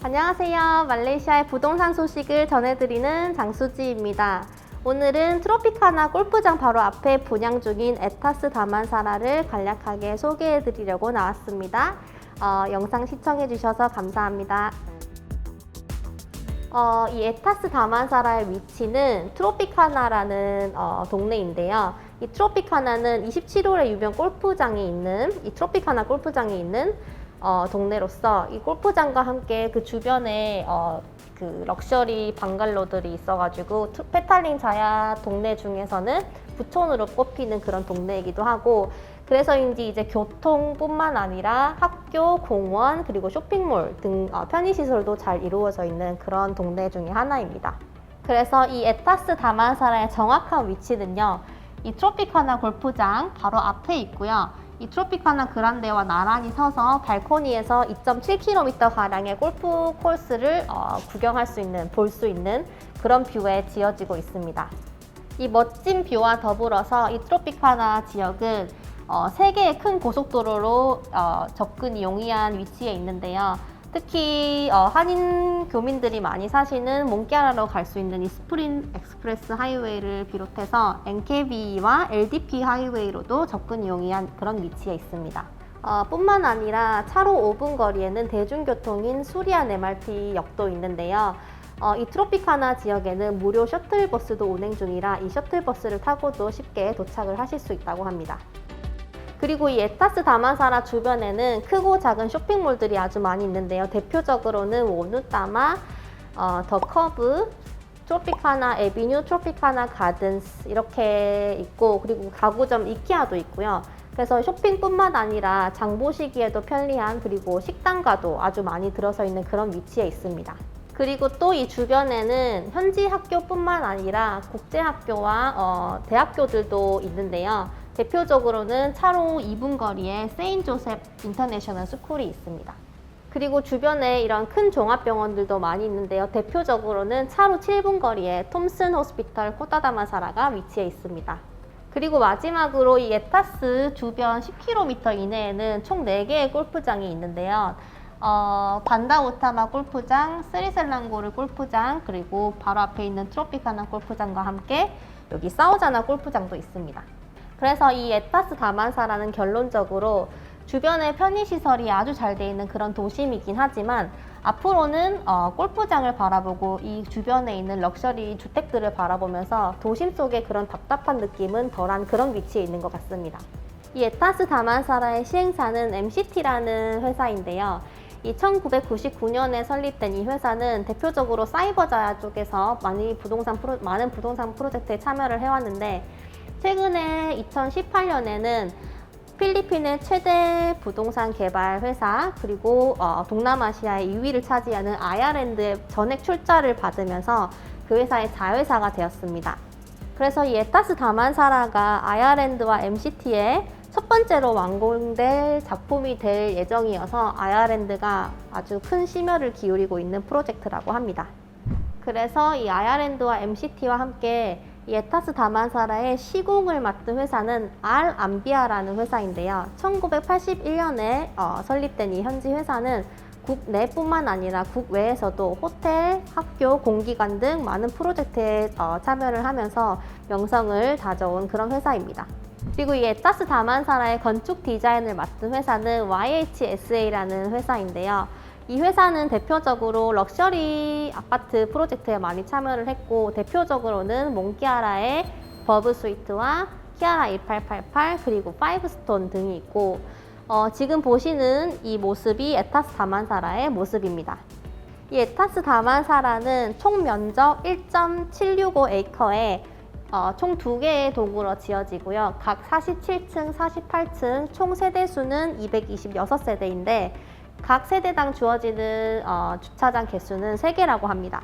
안녕하세요. 말레이시아의 부동산 소식을 전해드리는 장수지입니다. 오늘은 트로피카나 골프장 바로 앞에 분양 중인 에타스 다만사라를 간략하게 소개해드리려고 나왔습니다. 어, 영상 시청해주셔서 감사합니다. 어, 이 에타스 다만사라의 위치는 트로피카나라는 어, 동네인데요. 이 트로피카나는 27홀의 유명 골프장이 있는 이 트로피카나 골프장이 있는 어, 동네로서 이 골프장과 함께 그 주변에 어, 그 럭셔리 방갈로들이 있어가지고 투- 페탈링 자야 동네 중에서는 부촌으로 꼽히는 그런 동네이기도 하고 그래서인지 이제 교통뿐만 아니라 학교, 공원 그리고 쇼핑몰 등 어, 편의시설도 잘 이루어져 있는 그런 동네 중에 하나입니다. 그래서 이 에타스 다만사라의 정확한 위치는요. 이 트로피카나 골프장 바로 앞에 있고요. 이 트로피카나 그란데와 나란히 서서 발코니에서 2.7km 가량의 골프 코스를 어, 구경할 수 있는, 볼 수 있는 그런 뷰에 지어지고 있습니다. 이 멋진 뷰와 더불어서 이 트로피카나 지역은 어, 세 개의 큰 고속도로로 어, 접근이 용이한 위치에 있는데요. 특히 어, 한인 교민들이 많이 사시는 몽키아라로 갈 수 있는 이 스프린 엑스프레스 하이웨이를 비롯해서 NKB와 LDP 하이웨이로도 접근이 용이한 그런 위치에 있습니다. 어, 뿐만 아니라 차로 5분 거리에는 대중교통인 수리안 MRT 역도 있는데요. 어, 이 트로피카나 지역에는 무료 셔틀버스도 운행 중이라 이 셔틀버스를 타고도 쉽게 도착을 하실 수 있다고 합니다. 그리고 이 에타스 다만사라 주변에는 크고 작은 쇼핑몰들이 아주 많이 있는데요. 대표적으로는 원우따마, 어, 더 커브, 트로피카나 에비뉴, 트로피카나 가든스 이렇게 있고 그리고 가구점 이케아도 있고요. 그래서 쇼핑뿐만 아니라 장 보시기에도 편리한 그리고 식당가도 아주 많이 들어서 있는 그런 위치에 있습니다. 그리고 또 이 주변에는 현지 학교뿐만 아니라 국제 학교와 어, 대학교들도 있는데요. 대표적으로는 차로 2분 거리에 세인 조셉 인터내셔널 스쿨이 있습니다. 그리고 주변에 이런 큰 종합병원들도 많이 있는데요. 대표적으로는 차로 7분 거리에 톰슨 호스피털 코타다마사라가 위치해 있습니다. 그리고 마지막으로 이 에타스 주변 10km 이내에는 총 4개의 골프장이 있는데요. 어, 반다우타마 골프장, 스리셀랑고르 골프장, 그리고 바로 앞에 있는 트로피카나 골프장과 함께 여기 사우자나 골프장도 있습니다. 그래서 이 에타스 다만사라는 결론적으로 주변에 편의시설이 아주 잘 돼 있는 그런 도심이긴 하지만 앞으로는 어, 골프장을 바라보고 이 주변에 있는 럭셔리 주택들을 바라보면서 도심 속의 그런 답답한 느낌은 덜한 그런 위치에 있는 것 같습니다. 이 에타스 다만사라의 시행사는 MCT라는 회사인데요. 이 1999년에 설립된 이 회사는 대표적으로 사이버 자야 쪽에서 많이 부동산 프로, 많은 부동산 프로젝트에 참여를 해왔는데 최근에 2018년에는 필리핀의 최대 부동산 개발 회사 그리고 어, 동남아시아의 2위를 차지하는 아야랜드의 전액 출자를 받으면서 그 회사의 자회사가 되었습니다. 그래서 이 에타스 다만사라가 아야랜드와 MCT의 첫 번째로 완공될 작품이 될 예정이어서 아야랜드가 아주 큰 심혈을 기울이고 있는 프로젝트라고 합니다. 그래서 이 아야랜드와 MCT와 함께 이 에타스 다만사라의 시공을 맡은 회사는 알 암비아라는 회사인데요. 1981년에 어, 설립된 이 현지 회사는 국내뿐만 아니라 국외에서도 호텔, 학교, 공기관 등 많은 프로젝트에 어, 참여를 하면서 명성을 다져온 그런 회사입니다. 그리고 이 에타스 다만사라의 건축 디자인을 맡은 회사는 YHSA라는 회사인데요. 이 회사는 대표적으로 럭셔리 아파트 프로젝트에 많이 참여를 했고 대표적으로는 몽키아라의 버브 스위트와 키아라 1888 그리고 파이브스톤 등이 있고 어, 지금 보시는 이 모습이 에타스 다만사라의 모습입니다. 이 에타스 다만사라는 총 면적 1.765에이커에 어, 총두 개의 도구로 지어지고요. 각 47층, 48층 총 세대 수는 226세대인데 각 세대당 주어지는 어, 주차장 개수는 3개라고 합니다.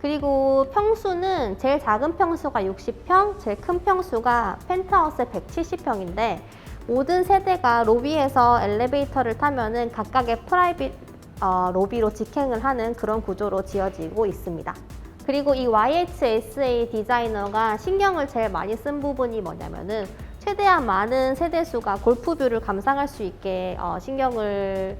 그리고 평수는 제일 작은 평수가 60평, 제일 큰 평수가 펜트하우스 170평인데 모든 세대가 로비에서 엘리베이터를 타면은 각각의 프라이빗 어, 로비로 직행을 하는 그런 구조로 지어지고 있습니다. 그리고 이 YHSA 디자이너가 신경을 제일 많이 쓴 부분이 뭐냐면은 최대한 많은 세대수가 골프뷰를 감상할 수 있게 어, 신경을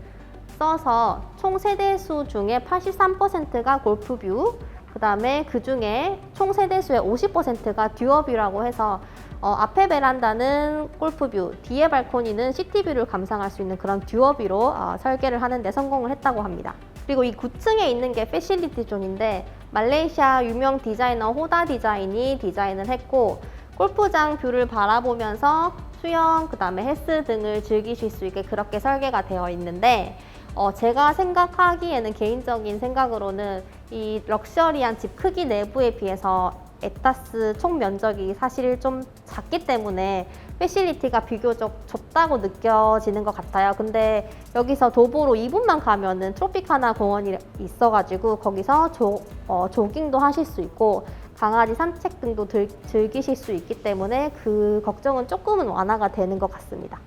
써서 총 세대수 중에 83%가 골프뷰, 그 다음에 그 중에 총 세대수의 50%가 듀어뷰라고 해서 어, 앞에 베란다는 골프뷰, 뒤에 발코니는 시티뷰를 감상할 수 있는 그런 듀어뷰로 어, 설계를 하는데 성공을 했다고 합니다. 그리고 이 9층에 있는 게 패실리티 존인데 말레이시아 유명 디자이너 호다 디자인이 디자인을 했고 골프장 뷰를 바라보면서 수영, 그 다음에 헬스 등을 즐기실 수 있게 그렇게 설계가 되어 있는데 어, 제가 생각하기에는 개인적인 생각으로는 이 럭셔리한 집 크기 내부에 비해서 에타스 총 면적이 사실 좀 작기 때문에 패실리티가 비교적 좁다고 느껴지는 것 같아요. 근데 여기서 도보로 2분만 가면은 트로피카나 공원이 있어가지고 거기서 조, 어, 조깅도 하실 수 있고 강아지 산책 등도 들, 즐기실 수 있기 때문에 그 걱정은 조금은 완화가 되는 것 같습니다.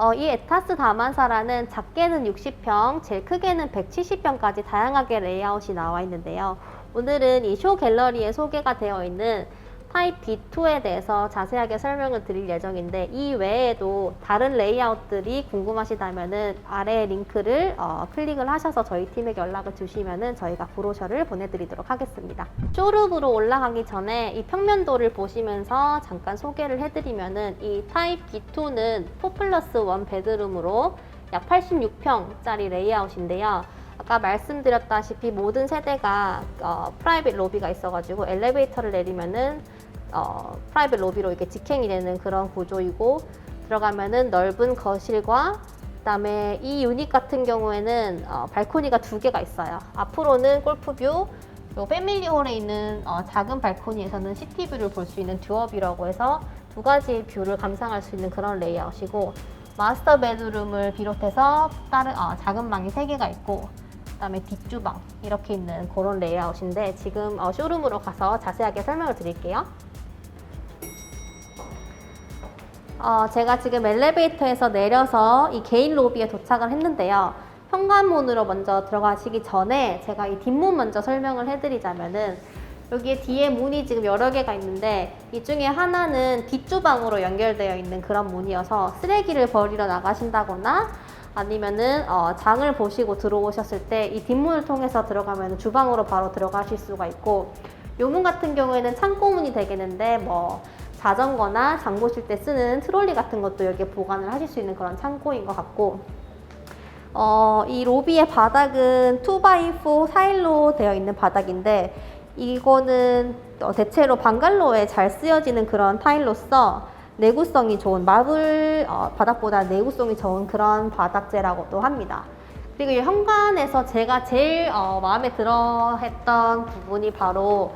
어, 이 에타스 다만사라는 작게는 60평, 제일 크게는 170평까지 다양하게 레이아웃이 나와 있는데요. 오늘은 이 쇼 갤러리에 소개가 되어 있는 타입 B2에 대해서 자세하게 설명을 드릴 예정인데 이 외에도 다른 레이아웃들이 궁금하시다면은 아래 링크를 어, 클릭을 하셔서 저희 팀에게 연락을 주시면은 저희가 브로셔를 보내드리도록 하겠습니다. 쇼룸으로 올라가기 전에 이 평면도를 보시면서 잠깐 소개를 해드리면은 이 타입 B2는 4 플러스 1 베드룸으로 약 86평짜리 레이아웃인데요. 아까 말씀드렸다시피 모든 세대가 어, 프라이빗 로비가 있어가지고 엘리베이터를 내리면은 어, 프라이빗 로비로 이렇게 직행이 되는 그런 구조이고 들어가면은 넓은 거실과 그다음에 이 유닛 같은 경우에는 어, 발코니가 두 개가 있어요. 앞으로는 골프뷰, 요 패밀리홀에 있는 어, 작은 발코니에서는 시티뷰를 볼 수 있는 듀어뷰라고 해서 두 가지 뷰를 감상할 수 있는 그런 레이아웃이고 마스터 베드룸을 비롯해서 다른 어, 작은 방이 세 개가 있고 그다음에 뒷주방 이렇게 있는 그런 레이아웃인데 지금 어, 쇼룸으로 가서 자세하게 설명을 드릴게요. 어, 제가 지금 엘리베이터에서 내려서 이 개인 로비에 도착을 했는데요. 현관문으로 먼저 들어가시기 전에 제가 이 뒷문 먼저 설명을 해드리자면은 여기에 뒤에 문이 지금 여러 개가 있는데 이 중에 하나는 뒷주방으로 연결되어 있는 그런 문이어서 쓰레기를 버리러 나가신다거나 아니면은 어, 장을 보시고 들어오셨을 때 이 뒷문을 통해서 들어가면 주방으로 바로 들어가실 수가 있고 요 문 같은 경우에는 창고문이 되겠는데 뭐 자전거나 장 보실 때 쓰는 트롤리 같은 것도 여기에 보관을 하실 수 있는 그런 창고인 것 같고 어, 이 로비의 바닥은 2x4 타일로 되어 있는 바닥인데 이거는 어, 대체로 방갈로에 잘 쓰여지는 그런 타일로서 내구성이 좋은 마블 어, 바닥보다 내구성이 좋은 그런 바닥재라고도 합니다. 그리고 이 현관에서 제가 제일 어, 마음에 들어 했던 부분이 바로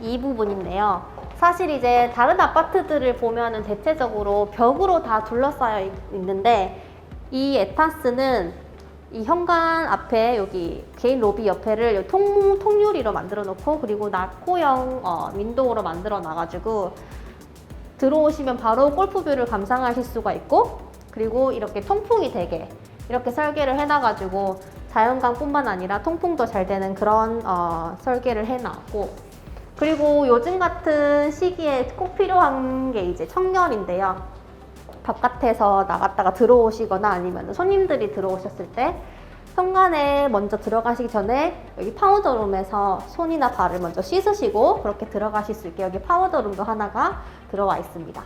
이 부분인데요. 사실 이제 다른 아파트들을 보면은 대체적으로 벽으로 다 둘러싸여 있- 있는데 이 에타스는 이 현관 앞에 여기 개인 로비 옆에를 통, 통유리로 만들어 놓고 그리고 낙호형 어, 윈도우로 만들어 놔가지고 들어오시면 바로 골프뷰를 감상하실 수가 있고 그리고 이렇게 통풍이 되게 이렇게 설계를 해놔가지고 자연광뿐만 아니라 통풍도 잘 되는 그런 어, 설계를 해놨고 그리고 요즘 같은 시기에 꼭 필요한 게 이제 청결인데요. 바깥에서 나갔다가 들어오시거나 아니면 손님들이 들어오셨을 때 현관에 먼저 들어가시기 전에 여기 파우더룸에서 손이나 발을 먼저 씻으시고 그렇게 들어가실 수 있게 여기 파우더룸도 하나가 들어와 있습니다.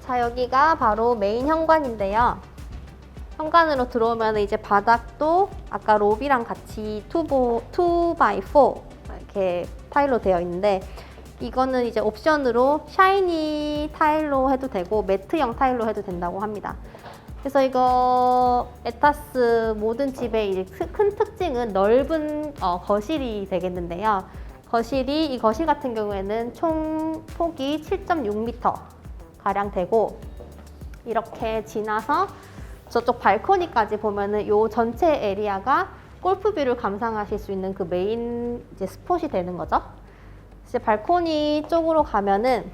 자, 여기가 바로 메인 현관인데요. 현관으로 들어오면 이제 바닥도 아까 로비랑 같이 2보, 2x4 이렇게 타일로 되어 있는데 이거는 이제 옵션으로 샤이니 타일로 해도 되고 매트형 타일로 해도 된다고 합니다. 그래서 이거 에타스 모든 집의 큰 특징은 넓은 어, 거실이 되겠는데요. 거실이 이 거실 같은 경우에는 총 폭이 7.6m 가량 되고 이렇게 지나서 저쪽 발코니까지 보면은 요 전체 에리아가 골프뷰를 감상하실 수 있는 그 메인 이제 스폿이 되는 거죠. 이제 발코니 쪽으로 가면은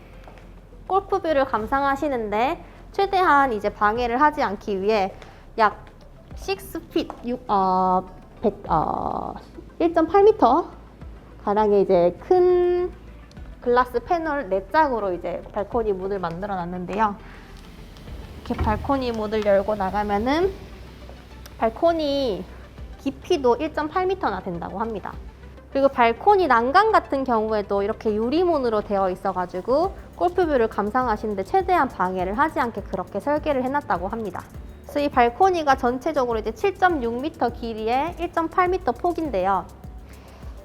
골프뷰를 감상하시는데 최대한 이제 방해를 하지 않기 위해 약 6핏 6, 어, 100, 어, 1.8m 가량의 이제 큰 글라스 패널 네 짝으로 이제 발코니 문을 만들어 놨는데요. 이렇게 발코니 문을 열고 나가면은 발코니 깊이도 1.8m나 된다고 합니다. 그리고 발코니 난간 같은 경우에도 이렇게 유리문으로 되어 있어가지고 골프뷰를 감상하시는데 최대한 방해를 하지 않게 그렇게 설계를 해놨다고 합니다. 그래서 이 발코니가 전체적으로 이제 7.6m 길이에 1.8m 폭인데요.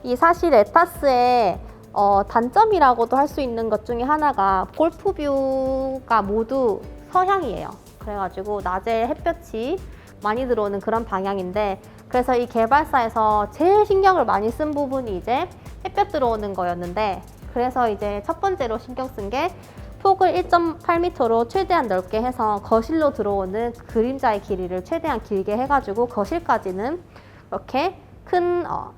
이 사실 에타스의 어, 단점이라고도 할 수 있는 것 중에 하나가 골프뷰가 모두 서향이에요. 그래가지고 낮에 햇볕이 많이 들어오는 그런 방향인데 그래서 이 개발사에서 제일 신경을 많이 쓴 부분이 이제 햇볕 들어오는 거였는데 그래서 이제 첫 번째로 신경 쓴 게 폭을 1.8m로 최대한 넓게 해서 거실로 들어오는 그림자의 길이를 최대한 길게 해가지고 거실까지는 이렇게 큰 어,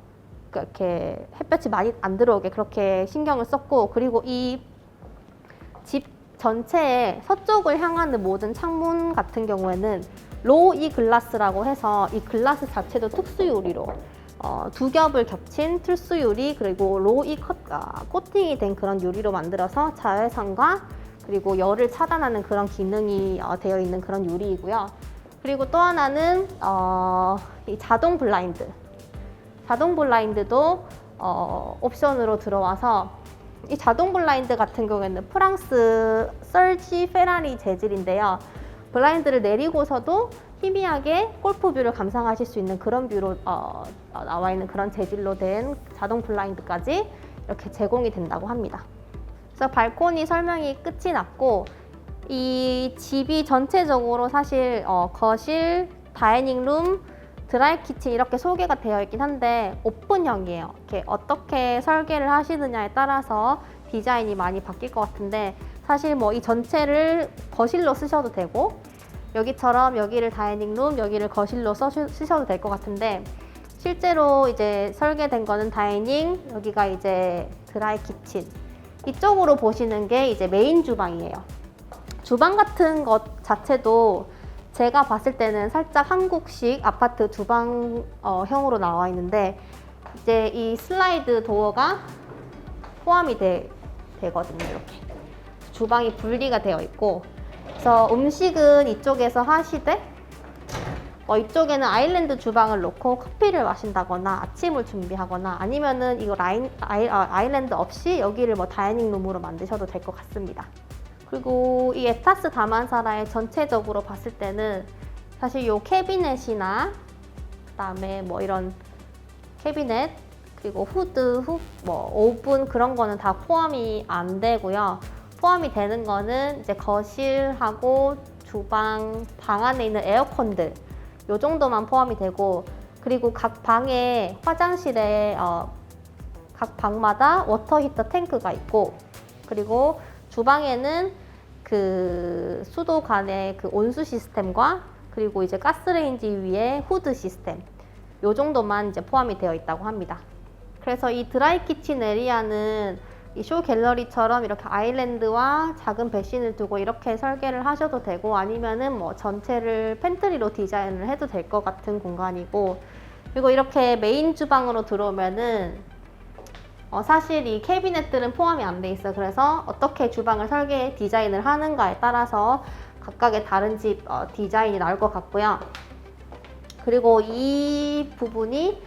그렇게 햇볕이 많이 안 들어오게 그렇게 신경을 썼고 그리고 이 집 전체에 서쪽을 향하는 모든 창문 같은 경우에는 로우 이 글라스라고 해서 이 글라스 자체도 특수 유리로 어, 두 겹을 겹친 특수 유리 그리고 로우 이 컷, 아, 코팅이 된 그런 유리로 만들어서 자외선과 그리고 열을 차단하는 그런 기능이 어, 되어 있는 그런 유리이고요. 그리고 또 하나는 어, 이 자동 블라인드. 자동 블라인드도 어, 옵션으로 들어와서 이 자동 블라인드 같은 경우에는 프랑스 썰지 페라리 재질인데요. 블라인드를 내리고서도 희미하게 골프뷰를 감상하실 수 있는 그런 뷰로 어, 어, 나와 있는 그런 재질로 된 자동 블라인드까지 이렇게 제공이 된다고 합니다. 그래서 발코니 설명이 끝이 났고 이 집이 전체적으로 사실 어, 거실, 다이닝룸, 드라이 키친 이렇게 소개가 되어 있긴 한데 오픈형이에요. 이렇게 어떻게 설계를 하시느냐에 따라서 디자인이 많이 바뀔 것 같은데 사실 뭐 이 전체를 거실로 쓰셔도 되고 여기처럼 여기를 다이닝룸, 여기를 거실로 써, 쓰셔도 될 것 같은데 실제로 이제 설계된 거는 다이닝, 여기가 이제 드라이 키친 이쪽으로 보시는 게 이제 메인 주방이에요. 주방 같은 것 자체도 제가 봤을 때는 살짝 한국식 아파트 주방형으로 나와 있는데 이제 이 슬라이드 도어가 포함이 돼, 되거든요. 이렇게 주방이 분리가 되어 있고 그래서 음식은 이쪽에서 하시되 어, 이쪽에는 아일랜드 주방을 놓고 커피를 마신다거나 아침을 준비하거나 아니면은 이거 라인, 아이, 아, 아일랜드 없이 여기를 뭐 다이닝 룸으로 만드셔도 될 것 같습니다. 그리고 이 에타스 다만사라의 전체적으로 봤을 때는 사실 요 캐비넷이나 그다음에 뭐 이런 캐비넷 그리고 후드, 후, 뭐 오븐 그런 거는 다 포함이 안 되고요. 포함이 되는 거는 이제 거실하고 주방, 방 안에 있는 에어컨들 요 정도만 포함이 되고 그리고 각 방에 화장실에 어, 각 방마다 워터 히터 탱크가 있고 그리고 주방에는 그 수도 간의 그 온수 시스템과 그리고 이제 가스레인지 위에 후드 시스템 요 정도만 이제 포함이 되어 있다고 합니다. 그래서 이 드라이 키친 에리아는 이 쇼 갤러리처럼 이렇게 아일랜드와 작은 배신을 두고 이렇게 설계를 하셔도 되고 아니면은 뭐 전체를 팬트리로 디자인을 해도 될 것 같은 공간이고 그리고 이렇게 메인 주방으로 들어오면은 어, 사실 이 캐비넷들은 포함이 안 돼 있어요. 그래서 어떻게 주방을 설계 디자인을 하는가에 따라서 각각의 다른 집 어, 디자인이 나올 것 같고요. 그리고 이 부분이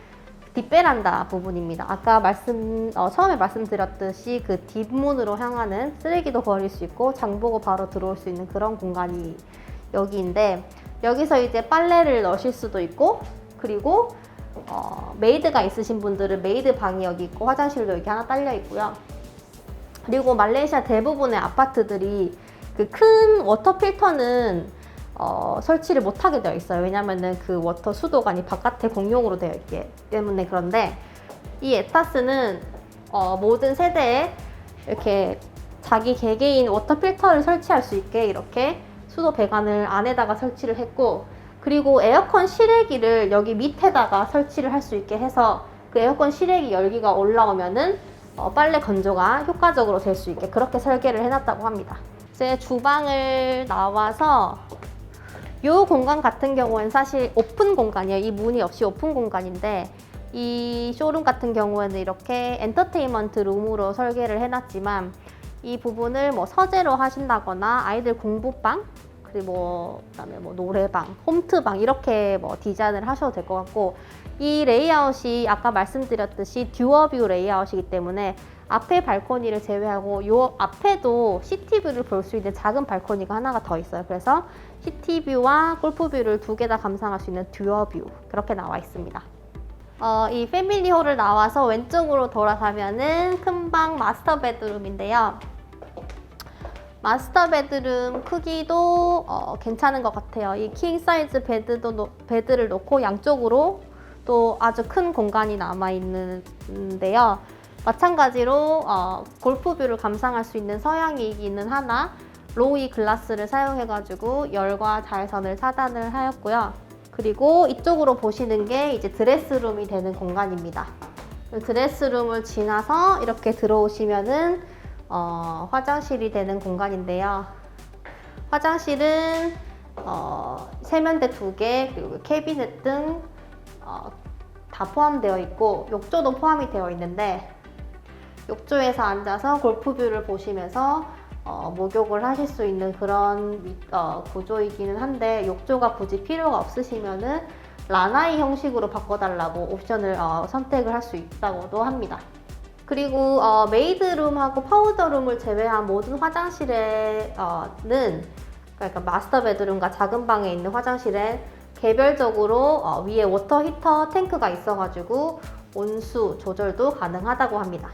뒷베란다 부분입니다. 아까 말씀 어, 처음에 말씀드렸듯이 그 뒷문으로 향하는 쓰레기도 버릴 수 있고 장 보고 바로 들어올 수 있는 그런 공간이 여기인데 여기서 이제 빨래를 넣으실 수도 있고 그리고 어, 메이드가 있으신 분들은 메이드 방이 여기 있고 화장실도 여기 하나 딸려 있고요. 그리고 말레이시아 대부분의 아파트들이 그 큰 워터 필터는 어, 설치를 못하게 되어 있어요. 왜냐면은 그 워터 수도관이 바깥에 공용으로 되어 있기 때문에 그런데 이 에타스는 어, 모든 세대에 이렇게 자기 개개인 워터 필터를 설치할 수 있게 이렇게 수도 배관을 안에다가 설치를 했고 그리고 에어컨 실외기를 여기 밑에다가 설치를 할 수 있게 해서 그 에어컨 실외기 열기가 올라오면은 어, 빨래 건조가 효과적으로 될 수 있게 그렇게 설계를 해놨다고 합니다. 이제 주방을 나와서 이 공간 같은 경우는 사실 오픈 공간이에요. 이 문이 없이 오픈 공간인데 이 쇼룸 같은 경우에는 이렇게 엔터테인먼트 룸으로 설계를 해놨지만 이 부분을 뭐 서재로 하신다거나 아이들 공부방 그리고 뭐 그다음에 뭐 노래방, 홈트방 이렇게 뭐 디자인을 하셔도 될 것 같고 이 레이아웃이 아까 말씀드렸듯이 듀어뷰 레이아웃이기 때문에 앞에 발코니를 제외하고 요 앞에도 시티뷰를 볼 수 있는 작은 발코니가 하나가 더 있어요. 그래서 시티뷰와 골프뷰를 두 개 다 감상할 수 있는 듀어뷰 그렇게 나와 있습니다. 어, 이 패밀리홀을 나와서 왼쪽으로 돌아가면은 큰 방 마스터 베드룸인데요. 마스터 베드룸 크기도 어, 괜찮은 것 같아요. 이 킹 사이즈 베드도 놓- 베드를 놓고 양쪽으로 또 아주 큰 공간이 남아 있는데요. 마찬가지로 어, 골프뷰를 감상할 수 있는 서양이기는 하나 로이 글라스를 사용해가지고 열과 자외선을 차단을 하였고요. 그리고 이쪽으로 보시는 게 이제 드레스룸이 되는 공간입니다. 그 드레스룸을 지나서 이렇게 들어오시면은 어, 화장실이 되는 공간인데요. 화장실은 어, 세면대 두 개, 그리고 캐비넷 등 어, 다 포함되어 있고 욕조도 포함이 되어 있는데 욕조에서 앉아서 골프뷰를 보시면서 어, 목욕을 하실 수 있는 그런 위- 어, 구조이기는 한데 욕조가 굳이 필요가 없으시면은 라나이 형식으로 바꿔달라고 옵션을 어, 선택을 할 수 있다고도 합니다. 그리고 어, 메이드룸하고 파우더룸을 제외한 모든 화장실에는 그러니까 마스터 베드룸과 작은 방에 있는 화장실에 개별적으로 어, 위에 워터 히터 탱크가 있어가지고 온수 조절도 가능하다고 합니다.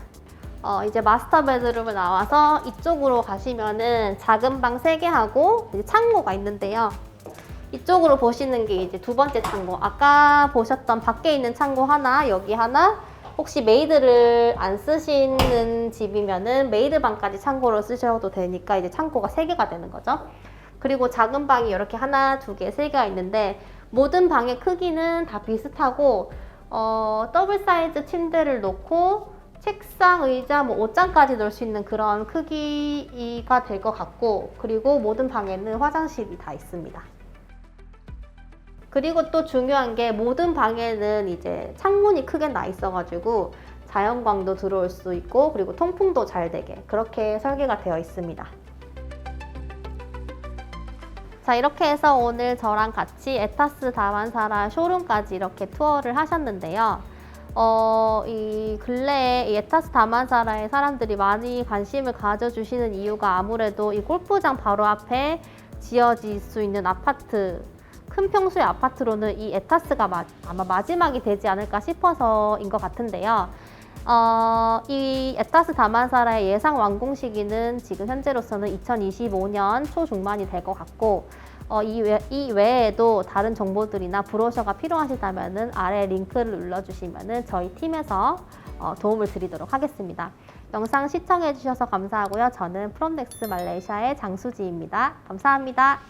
어, 이제 마스터 베드룸을 나와서 이쪽으로 가시면은 작은 방 3개 하고 이제 창고가 있는데요. 이쪽으로 보시는 게 이제 두 번째 창고. 아까 보셨던 밖에 있는 창고 하나, 여기 하나. 혹시 메이드를 안 쓰시는 집이면은 메이드 방까지 창고로 쓰셔도 되니까 이제 창고가 3개가 되는 거죠. 그리고 작은 방이 이렇게 하나, 두 개, 세 개가 있는데 모든 방의 크기는 다 비슷하고 어, 더블 사이즈 침대를 놓고 책상, 의자, 뭐 옷장까지 넣을 수 있는 그런 크기가 될 것 같고 그리고 모든 방에는 화장실이 다 있습니다. 그리고 또 중요한 게 모든 방에는 이제 창문이 크게 나 있어가지고 자연광도 들어올 수 있고 그리고 통풍도 잘 되게 그렇게 설계가 되어 있습니다. 자 이렇게 해서 오늘 저랑 같이 에타스 다만사라 쇼룸까지 이렇게 투어를 하셨는데요. 어, 이 근래에 이 에타스 다만사라에 사람들이 많이 관심을 가져주시는 이유가 아무래도 이 골프장 바로 앞에 지어질 수 있는 아파트 큰 평수의 아파트로는 이 에타스가 마, 아마 마지막이 되지 않을까 싶어서인 것 같은데요. 어, 이 에타스 다만사라의 예상 완공 시기는 지금 현재로서는 2025년 초중반이 될 것 같고 어, 이, 외, 이 외에도 다른 정보들이나 브로셔가 필요하시다면 아래 링크를 눌러주시면 저희 팀에서 어, 도움을 드리도록 하겠습니다. 영상 시청해주셔서 감사하고요. 저는 프롬덱스 말레이시아의 장수지입니다. 감사합니다.